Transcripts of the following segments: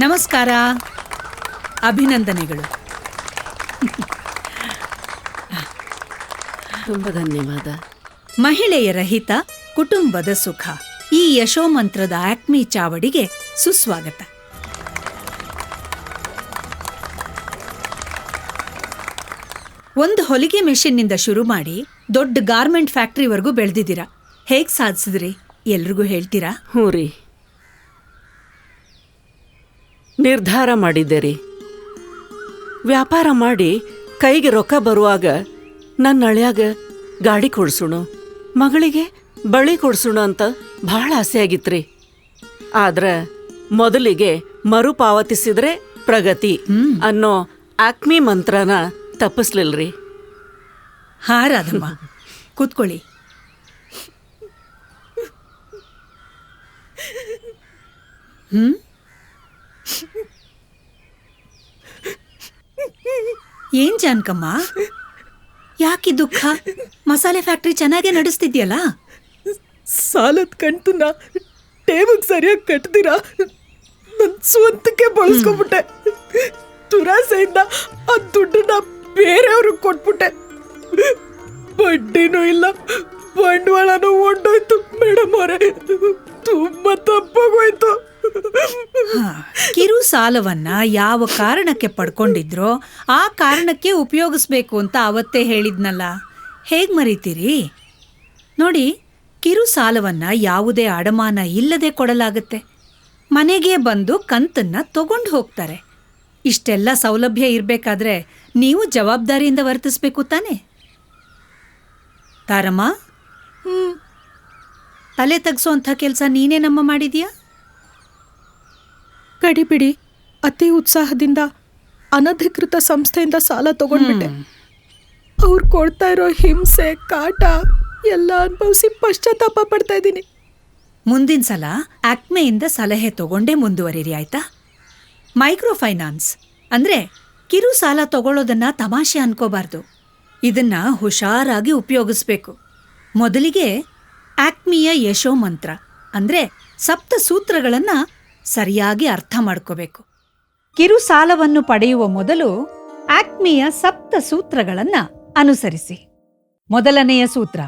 ನಮಸ್ಕಾರ. ಅಭಿನಂದನೆಗಳು. ತುಂಬಾ ಧನ್ಯವಾದ. ಮಹಿಳೆಯ ರಹಿತ ಕುಟುಂಬದ ಸುಖ. ಈ ಯಶೋಮಂತ್ರದ ಆಕ್ಮಿ ಚಾವಡಿಗೆ ಸುಸ್ವಾಗತ. ಒಂದು ಹೊಲಿಗೆ ಮೆಷಿನ್ನಿಂದ ಶುರು ಮಾಡಿ ದೊಡ್ಡ ಗಾರ್ಮೆಂಟ್ ಫ್ಯಾಕ್ಟ್ರಿವರೆಗೂ ಬೆಳೆದಿದ್ದೀರಾ. ಹೇಗೆ ಸಾಧಿಸಿದ್ರಿ? ಎಲ್ರಿಗೂ ಹೇಳ್ತೀರಾ? ಹ್ಞೂ ರೀ. ನಿರ್ಧಾರ ಮಾಡಿದ್ದೆ ರೀ ವ್ಯಾಪಾರ ಮಾಡಿ ಕೈಗೆ ರೊಕ್ಕ ಬರುವಾಗ ನನ್ನ ಅಳ್ಯಾಗ ಗಾಡಿ ಕೊಡ್ಸುಣು, ಮಗಳಿಗೆ ಬಳಿ ಕೊಡ್ಸೋಣ ಅಂತ ಭಾಳ ಆಸೆ ಆಗಿತ್ರಿ ಆದ್ರೆ ಮೊದಲಿಗೆ ಮರುಪಾವತಿಸಿದ್ರೆ ಪ್ರಗತಿ ಅನ್ನೋ ಆಕ್ಮಿ ಮಂತ್ರನ ತಪ್ಪಿಸ್ಲಿಲ್ರಿ. ಹಾ ರಾಧಮ್ಮ ಕೂತ್ಕೊಳ್ಳಿ. ಹ್ಮ್? ಏನ್ ಜಾನ್ಕಮ್ಮ? ಯಾಕೆ ದುಃಖ? ಮಸಾಲೆ ಫ್ಯಾಕ್ಟ್ರಿ ಚೆನ್ನಾಗೇ ನಡೆಸ್ತಿದ್ಯಲ್ಲ? ಸಾಲದ ಕಂತನ್ನ ಟೇಬಲ್ ಸರಿಯಾಗಿ ಕಟ್ತೀರಾ? ನನ್ನ ಸ್ವಂತಕ್ಕೆ ಬಳಸ್ಕೊಂಬಿಟ್ಟೆ. ದುರಾಸೆಯಿಂದ ಆ ದುಡ್ಡನ್ನ ಬೇರೆಯವ್ರಿಗೆ ಕೊಟ್ಬಿಟ್ಟೆ. ಬಡ್ಡಿನೂ ಇಲ್ಲ, ಬಂಡವಾಳನೂ ಹೊಂಟೋಯ್ತು ಮೇಡಮ್ ಅವರೇ, ತುಂಬ ತಪ್ಪಾಗೋಯ್ತು. ಕಿರು ಸಾಲವನ್ನ ಯಾವ ಕಾರಣಕ್ಕೆ ಪಡ್ಕೊಂಡಿದ್ರೋ ಆ ಕಾರಣಕ್ಕೆ ಉಪಯೋಗಿಸ್ಬೇಕು ಅಂತ ಅವತ್ತೇ ಹೇಳಿದ್ನಲ್ಲ. ಹೇಗ್ ಮರಿತೀರಿ? ನೋಡಿ, ಕಿರು ಸಾಲವನ್ನ ಯಾವುದೇ ಅಡಮಾನ ಇಲ್ಲದೆ ಕೊಡಲಾಗುತ್ತೆ. ಮನೆಗೆ ಬಂದು ಕಂತನ್ನ ತಗೊಂಡು ಹೋಗ್ತಾರೆ. ಇಷ್ಟೆಲ್ಲ ಸೌಲಭ್ಯ ಇರಬೇಕಾದ್ರೆ ನೀವು ಜವಾಬ್ದಾರಿಯಿಂದ ವರ್ತಿಸ್ಬೇಕು ತಾನೆ? ತಾರಮ್ಮ? ತಲೆ ತಗ್ಸೋಂಥ ಕೆಲಸ ನೀನೇ ನಮ್ಮ ಮಾಡಿದ್ಯಾ? ಗಡಿಬಿಡಿ ಅತಿ ಉತ್ಸಾಹದಿಂದ ಅನಧಿಕೃತ ಸಂಸ್ಥೆಯಿಂದ ಸಾಲ ತಗೊಂಡ್ಬಿಟ್ಟೆ. ಅವ್ರು ಕೊಡ್ತಾ ಇರೋ ಹಿಂಸೆ ಕಾಟ ಎಲ್ಲ ಅನುಭವಿಸಿ ಪಶ್ಚಾತ್ತಾಪ ಪಡ್ತಾ ಇದ್ದೀನಿ. ಮುಂದಿನ ಸಲ ಆಕ್ಮೆಯಿಂದ ಸಲಹೆ ತಗೊಂಡೇ ಮುಂದುವರಿರಿ ಆಯ್ತಾ? ಮೈಕ್ರೋ ಫೈನಾನ್ಸ್ ಅಂದ್ರೆ ಕಿರು ಸಾಲ ತಗೊಳ್ಳೋದನ್ನ ತಮಾಷೆ ಅನ್ಕೋಬಾರ್ದು. ಇದನ್ನ ಹುಷಾರಾಗಿ ಉಪಯೋಗಿಸ್ಬೇಕು. ಮೊದಲಿಗೆ ಆಕ್ಮಿಯ ಯಶೋ ಮಂತ್ರ ಅಂದ್ರೆ ಸಪ್ತ ಸೂತ್ರಗಳನ್ನ ಸರಿಯಾಗಿ ಅರ್ಥ ಮಾಡ್ಕೋಬೇಕು. ಕಿರು ಸಾಲವನ್ನು ಪಡೆಯುವ ಮೊದಲು ಆಕ್ಮಿಯ ಸಪ್ತ ಸೂತ್ರಗಳನ್ನ ಅನುಸರಿಸಿ. ಮೊದಲನೆಯ ಸೂತ್ರ,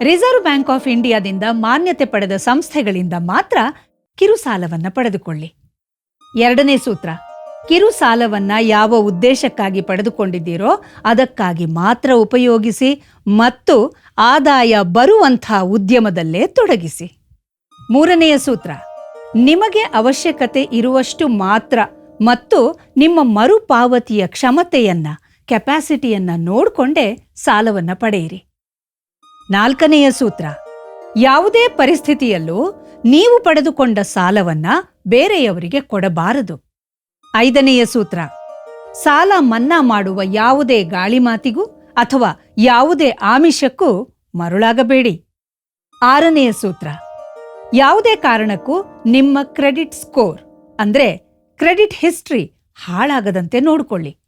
ರಿಸರ್ವ್ ಬ್ಯಾಂಕ್ ಆಫ್ ಇಂಡಿಯಾದಿಂದ ಮಾನ್ಯತೆ ಪಡೆದ ಸಂಸ್ಥೆಗಳಿಂದ ಮಾತ್ರ ಕಿರು ಸಾಲವನ್ನು ಪಡೆದುಕೊಳ್ಳಿ. ಎರಡನೇ ಸೂತ್ರ, ಕಿರು ಸಾಲವನ್ನ ಯಾವ ಉದ್ದೇಶಕ್ಕಾಗಿ ಪಡೆದುಕೊಂಡಿದ್ದೀರೋ ಅದಕ್ಕಾಗಿ ಮಾತ್ರ ಉಪಯೋಗಿಸಿ ಮತ್ತು ಆದಾಯ ಬರುವಂಥ ಉದ್ಯಮದಲ್ಲೇ ತೊಡಗಿಸಿ. ಮೂರನೆಯ ಸೂತ್ರ ನಿಮಗೆ ಅವಶ್ಯಕತೆ ಇರುವಷ್ಟು ಮಾತ್ರ ಮತ್ತು ನಿಮ್ಮ ಮರುಪಾವತಿಯ ಕ್ಷಮತೆಯನ್ನ ಕೆಪಾಸಿಟಿಯನ್ನ ನೋಡಿಕೊಂಡೇ ಸಾಲವನ್ನ ಪಡೆಯಿರಿ. ನಾಲ್ಕನೆಯ ಸೂತ್ರ, ಯಾವುದೇ ಪರಿಸ್ಥಿತಿಯಲ್ಲೂ ನೀವು ಪಡೆದುಕೊಂಡ ಸಾಲವನ್ನ ಬೇರೆಯವರಿಗೆ ಕೊಡಬಾರದು. ಐದನೆಯ ಸೂತ್ರ, ಸಾಲ ಮನ್ನಾ ಮಾಡುವ ಯಾವುದೇ ಗಾಳಿ ಮಾತಿಗೂ ಅಥವಾ ಯಾವುದೇ ಆಮಿಷಕ್ಕೂ ಮರುಳಾಗಬೇಡಿ. ಆರನೆಯ ಸೂತ್ರ ಯಾವುದೇ ಕಾರಣಕ್ಕೂ ನಿಮ್ಮ ಕ್ರೆಡಿಟ್ ಸ್ಕೋರ್, ಅಂದ್ರೆ ಕ್ರೆಡಿಟ್ ಹಿಸ್ಟ್ರಿ ಹಾಳಾಗದಂತೆ ನೋಡಿಕೊಳ್ಳಿ.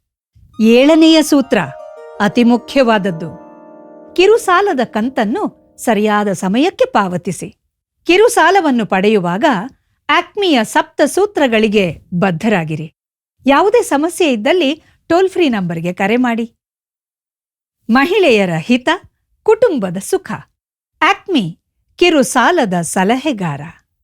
ಏಳನೆಯ ಸೂತ್ರ, ಅತಿ ಮುಖ್ಯವಾದದ್ದು. ಕಿರು ಸಾಲದ ಕಂತನ್ನು ಸರಿಯಾದ ಸಮಯಕ್ಕೆ ಪಾವತಿಸಿ. ಕಿರು ಸಾಲವನ್ನು ಪಡೆಯುವಾಗ ಆಕ್ಮಿಯ ಸಪ್ತ ಸೂತ್ರಗಳಿಗೆ ಬದ್ಧರಾಗಿರಿ. ಯಾವುದೇ ಸಮಸ್ಯೆ ಇದ್ದಲ್ಲಿ ಟೋಲ್ ಫ್ರೀ ನಂಬರ್ಗೆ ಕರೆ ಮಾಡಿ. ಮಹಿಳೆಯರ ಹಿತ, ಕುಟುಂಬದ ಸುಖ. ಆಕ್ಮಿ ಕಿರು ಸಾಲದ ಸಲಹೆಗಾರ.